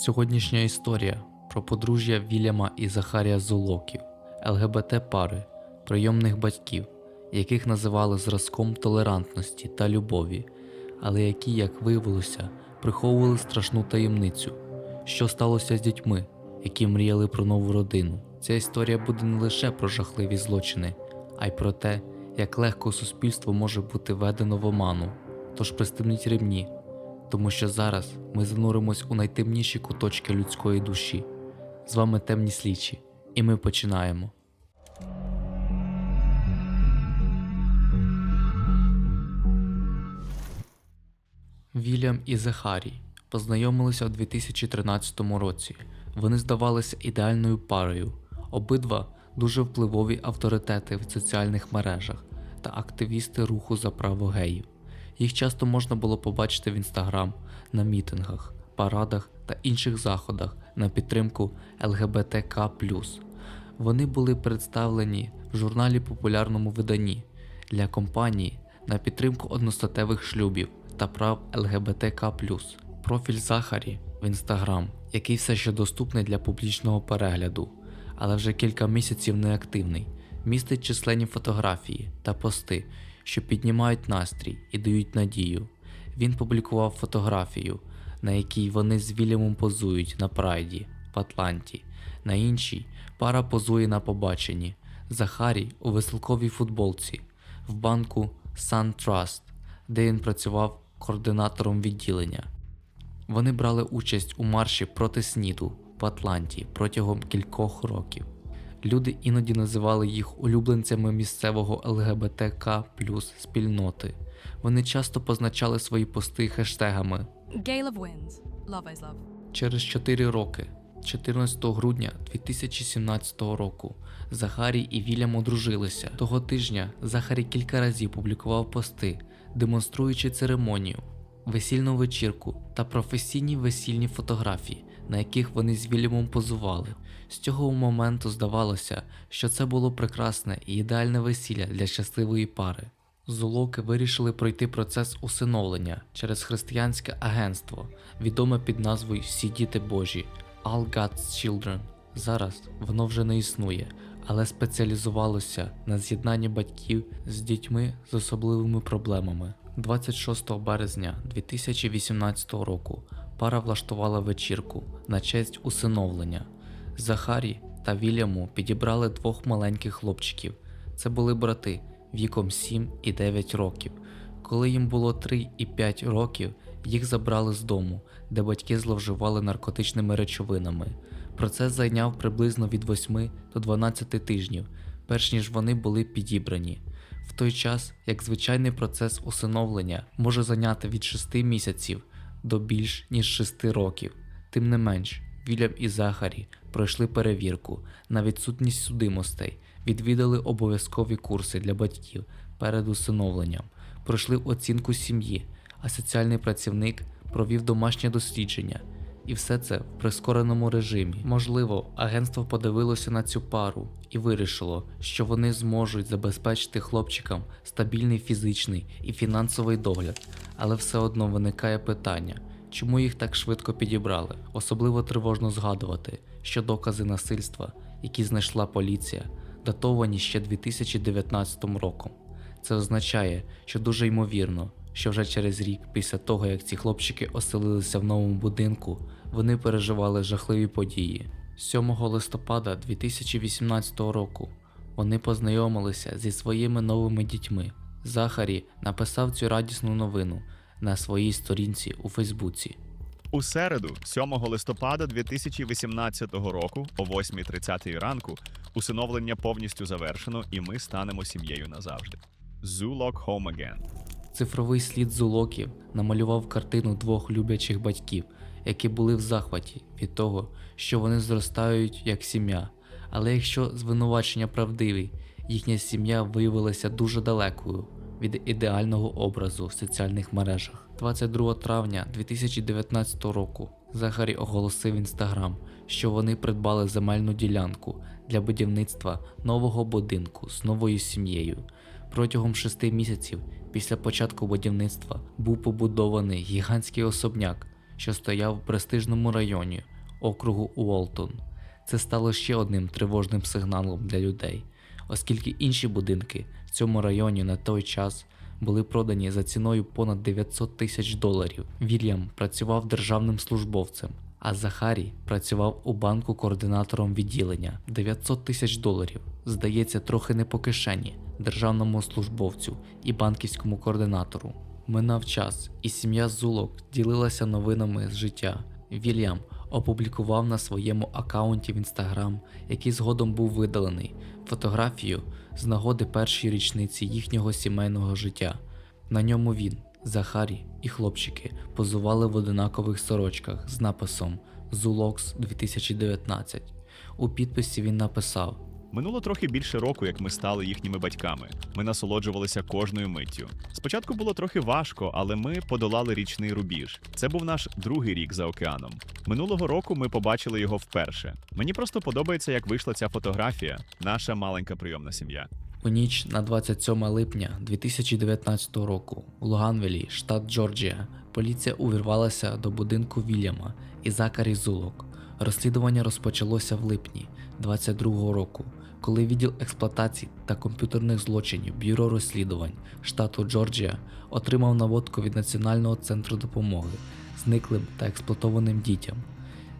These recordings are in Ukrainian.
Сьогоднішня історія про подружжя Вільяма і Захарія Золоків, ЛГБТ пари, прийомних батьків, яких називали зразком толерантності та любові, але які, як виявилося, приховували страшну таємницю, що сталося з дітьми, які мріяли про нову родину. Ця історія буде не лише про жахливі злочини, а й про те, як легко суспільство може бути введено в оману. Тож пристебніть ремні, тому що зараз ми зануримось у найтемніші куточки людської душі. З вами темні слідчі, і ми починаємо. Вільям і Захарій познайомилися у 2013 році. Вони здавалися ідеальною парою. Обидва дуже впливові авторитети в соціальних мережах та активісти руху за право геїв. Їх часто можна було побачити в інстаграм, на мітингах, парадах та інших заходах на підтримку ЛГБТК. Вони були представлені в журналі популярному виданні для компанії на підтримку одностатевих шлюбів та прав ЛГБТК. Профіль Захарі в інстаграм, який все ще доступний для публічного перегляду, але вже кілька місяців неактивний, містить численні фотографії та пости, що піднімають настрій і дають надію. Він публікував фотографію, на якій вони з Вільямом позують на прайді в Атланті. На іншій пара позує на побаченні. Захарій у веселковій футболці в банку Sun Trust, де він працював координатором відділення. Вони брали участь у марші проти СНІДу в Атланті протягом кількох років. Люди іноді називали їх улюбленцями місцевого ЛГБТК плюс спільноти. Вони часто позначали свої пости хештегами Gay love wins. Love is love. Через 4 роки, 14 грудня 2017 року, Захарій і Вільям одружилися. Того тижня Захарій кілька разів публікував пости, демонструючи церемонію, весільну вечірку та професійні весільні фотографії, на яких вони з Вільямом позували. З цього моменту здавалося, що це було прекрасне і ідеальне весілля для щасливої пари. Золоки вирішили пройти процес усиновлення через християнське агентство, відоме під назвою Всі діти Божі All God's Children. Зараз воно вже не існує, але спеціалізувалося на з'єднанні батьків з дітьми з особливими проблемами. 26 березня 2018 року пара влаштувала вечірку на честь усиновлення. Захарі та Вільяму підібрали двох маленьких хлопчиків. Це були брати віком 7 і 9 років. Коли їм було 3 і 5 років, їх забрали з дому, де батьки зловживали наркотичними речовинами. Процес зайняв приблизно від 8 до 12 тижнів, перш ніж вони були підібрані. Той час, як звичайний процес усиновлення може зайняти від 6 місяців до більш ніж 6 років. Тим не менш, Вільям і Захарі пройшли перевірку на відсутність судимостей, відвідали обов'язкові курси для батьків перед усиновленням, пройшли оцінку сім'ї, а соціальний працівник провів домашнє дослідження. І все це в прискореному режимі. Можливо, агентство подивилося на цю пару і вирішило, що вони зможуть забезпечити хлопчикам стабільний фізичний і фінансовий догляд, але все одно виникає питання, чому їх так швидко підібрали. Особливо тривожно згадувати, що докази насильства, які знайшла поліція, датовані ще 2019 роком. Це означає, що дуже ймовірно, що вже через рік після того, як ці хлопчики оселилися в новому будинку, вони переживали жахливі події. 7 листопада 2018 року вони познайомилися зі своїми новими дітьми. Захарі написав цю радісну новину на своїй сторінці у Фейсбуці. У середу, 7 листопада 2018 року, о 8.30 ранку, усиновлення повністю завершено, і ми станемо сім'єю назавжди. Zulok Home Again. Цифровий слід зулоків намалював картину двох люблячих батьків, які були в захваті від того, що вони зростають як сім'я. Але якщо звинувачення правдиві, їхня сім'я виявилася дуже далекою від ідеального образу в соціальних мережах. 22 травня 2019 року Захарі оголосив інстаграм, що вони придбали земельну ділянку для будівництва нового будинку з новою сім'єю. Протягом шести місяців після початку будівництва був побудований гігантський особняк, що стояв в престижному районі округу Уолтон. Це стало ще одним тривожним сигналом для людей, оскільки інші будинки в цьому районі на той час були продані за ціною понад 900 тисяч доларів. Вільям працював державним службовцем, а Захарій працював у банку координатором відділення. 900 тисяч доларів здається трохи не по кишені державному службовцю і банківському координатору. Минав час, і сім'я Зулок ділилася новинами з життя. Вільям опублікував на своєму аккаунті в інстаграм, який згодом був видалений, фотографію з нагоди першої річниці їхнього сімейного життя. На ньому він, Захарі і хлопчики позували в одинакових сорочках з написом Зулокс 2019. У підписі він написав: Минуло трохи більше року, як ми стали їхніми батьками. Ми насолоджувалися кожною миттю. Спочатку було трохи важко, але ми подолали річний рубіж. Це був наш другий рік за океаном. Минулого року ми побачили його вперше. Мені просто подобається, як вийшла ця фотографія. Наша маленька прийомна сім'я. У ніч на 27 липня 2019 року у Логанвілі, штат Джорджія, поліція увірвалася до будинку Вільяма і Закарі Зулок. Розслідування розпочалося в липні 22 року, коли відділ експлуатації та комп'ютерних злочинів Бюро розслідувань штату Джорджія отримав наводку від Національного центру допомоги зниклим та експлуатованим дітям.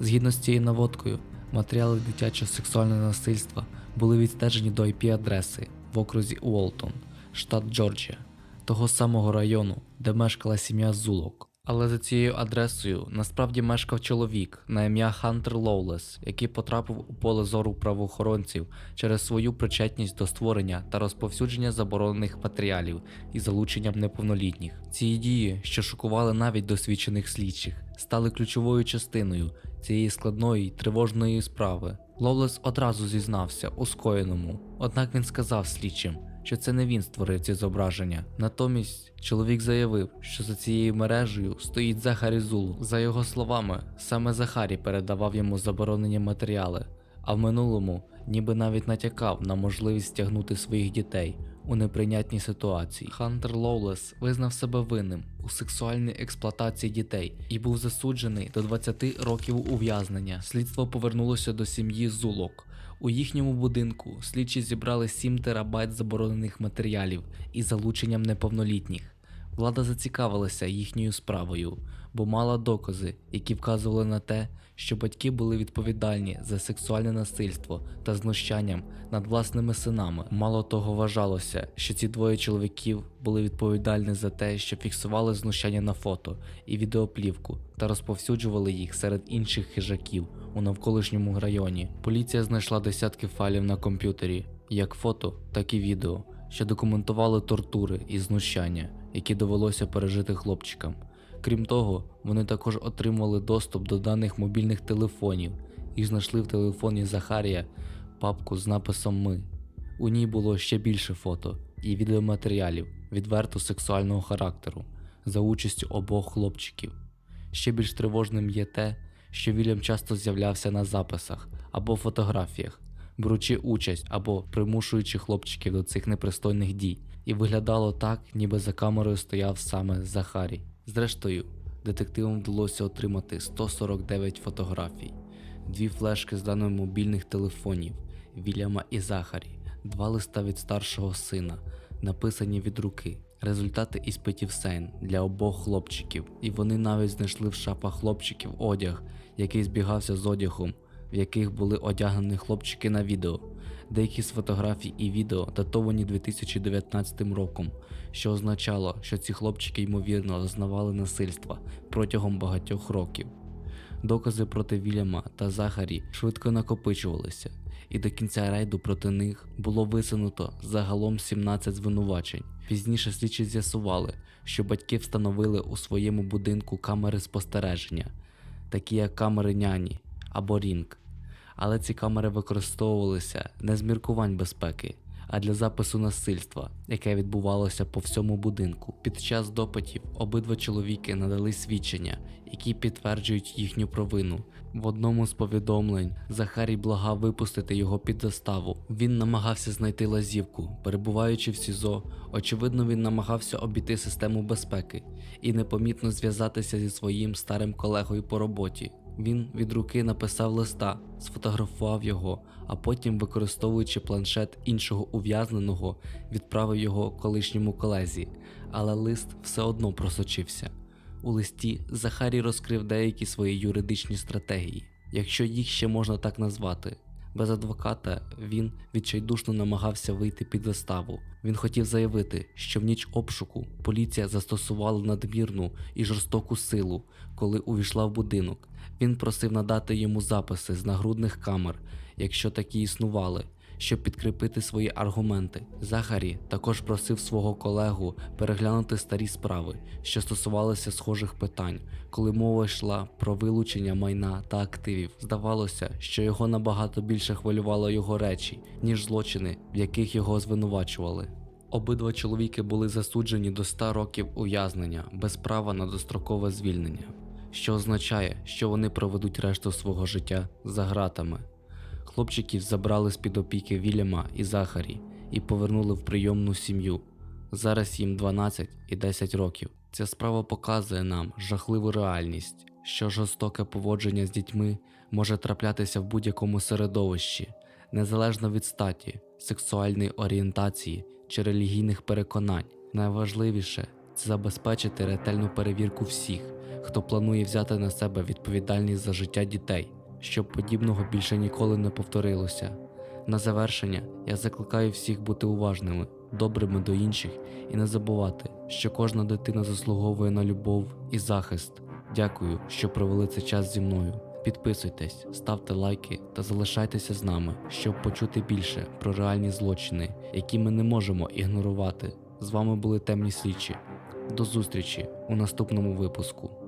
Згідно з цією наводкою, матеріали дитячого сексуального насильства були відстежені до IP-адреси в окрузі Уолтон, штат Джорджія, того самого району, де мешкала сім'я Зулок. Але за цією адресою насправді мешкав чоловік на ім'я Хантер Лоулес, який потрапив у поле зору правоохоронців через свою причетність до створення та розповсюдження заборонених матеріалів і залученням неповнолітніх. Ці дії, що шокували навіть досвідчених слідчих, стали ключовою частиною цієї складної й тривожної справи. Лоулес одразу зізнався у скоєному, однак він сказав слідчим, що це не він створив ці зображення. Натомість чоловік заявив, що за цією мережею стоїть Захарі Зул. За його словами, саме Захарі передавав йому заборонені матеріали, а в минулому ніби навіть натякав на можливість стягнути своїх дітей у неприйнятній ситуації. Хантер Лоулес визнав себе винним у сексуальній експлуатації дітей і був засуджений до 20 років ув'язнення. Слідство повернулося до сім'ї Зулок. У їхньому будинку слідчі зібрали 7 терабайт заборонених матеріалів із залученням неповнолітніх. Влада зацікавилася їхньою справою, бо мала докази, які вказували на те, що батьки були відповідальні за сексуальне насильство та знущанням над власними синами. Мало того, вважалося, що ці двоє чоловіків були відповідальні за те, що фіксували знущання на фото і відеоплівку та розповсюджували їх серед інших хижаків у навколишньому районі. Поліція знайшла десятки файлів на комп'ютері, як фото, так і відео, що документували тортури і знущання, які довелося пережити хлопчикам. Крім того, вони також отримали доступ до даних мобільних телефонів і знайшли в телефоні Захарія папку з написом Ми. У ній було ще більше фото і відеоматеріалів відверто сексуального характеру за участю обох хлопчиків. Ще більш тривожним є те, що Вільям часто з'являвся на записах або фотографіях, беручи участь або примушуючи хлопчиків до цих непристойних дій, і виглядало так, ніби за камерою стояв саме Захарій. Зрештою, детективам вдалося отримати 149 фотографій, дві флешки з даними мобільних телефонів Вільяма і Захарі, два листа від старшого сина, написані від руки, результати іспитів Сейн для обох хлопчиків, і вони навіть знайшли в шафах хлопчиків одяг, який збігався з одягом, в яких були одягнені хлопчики на відео. Деякі з фотографій і відео датовані 2019 роком, що означало, що ці хлопчики ймовірно зазнавали насильства протягом багатьох років. Докази проти Вільяма та Захарі швидко накопичувалися, і до кінця рейду проти них було висунуто загалом 17 звинувачень. Пізніше слідчі з'ясували, що батьки встановили у своєму будинку камери спостереження, такі як камери няні або Рінг. Але ці камери використовувалися не з міркувань безпеки, а для запису насильства, яке відбувалося по всьому будинку. Під час допитів обидва чоловіки надали свідчення, які підтверджують їхню провину. В одному з повідомлень Захарій благав випустити його під заставу. Він намагався знайти лазівку. Перебуваючи в СІЗО, очевидно, він намагався обійти систему безпеки і непомітно зв'язатися зі своїм старим колегою по роботі. Він від руки написав листа, сфотографував його, а потім, використовуючи планшет іншого ув'язненого, відправив його колишньому колезі, але лист все одно просочився. У листі Захарій розкрив деякі свої юридичні стратегії, якщо їх ще можна так назвати. Без адвоката він відчайдушно намагався вийти під заставу. Він хотів заявити, що в ніч обшуку поліція застосувала надмірну і жорстоку силу, коли увійшла в будинок. Він просив надати йому записи з нагрудних камер, якщо такі існували, щоб підкріпити свої аргументи. Захарі також просив свого колегу переглянути старі справи, що стосувалися схожих питань, коли мова йшла про вилучення майна та активів. Здавалося, що його набагато більше хвилювало його речі, ніж злочини, в яких його звинувачували. Обидва чоловіки були засуджені до 100 років ув'язнення без права на дострокове звільнення, що означає, що вони проведуть решту свого життя за ґратами. Хлопчиків забрали з під опіки Вільяма і Захарі і повернули в прийомну сім'ю. Зараз їм 12 і 10 років. Ця справа показує нам жахливу реальність, що жорстоке поводження з дітьми може траплятися в будь-якому середовищі, незалежно від статі, сексуальної орієнтації чи релігійних переконань. Найважливіше це забезпечити ретельну перевірку всіх, хто планує взяти на себе відповідальність за життя дітей, щоб подібного більше ніколи не повторилося. На завершення я закликаю всіх бути уважними, добрими до інших і не забувати, що кожна дитина заслуговує на любов і захист. Дякую, що провели цей час зі мною. Підписуйтесь, ставте лайки та залишайтеся з нами, щоб почути більше про реальні злочини, які ми не можемо ігнорувати. З вами були темні слідчі. До зустрічі у наступному випуску.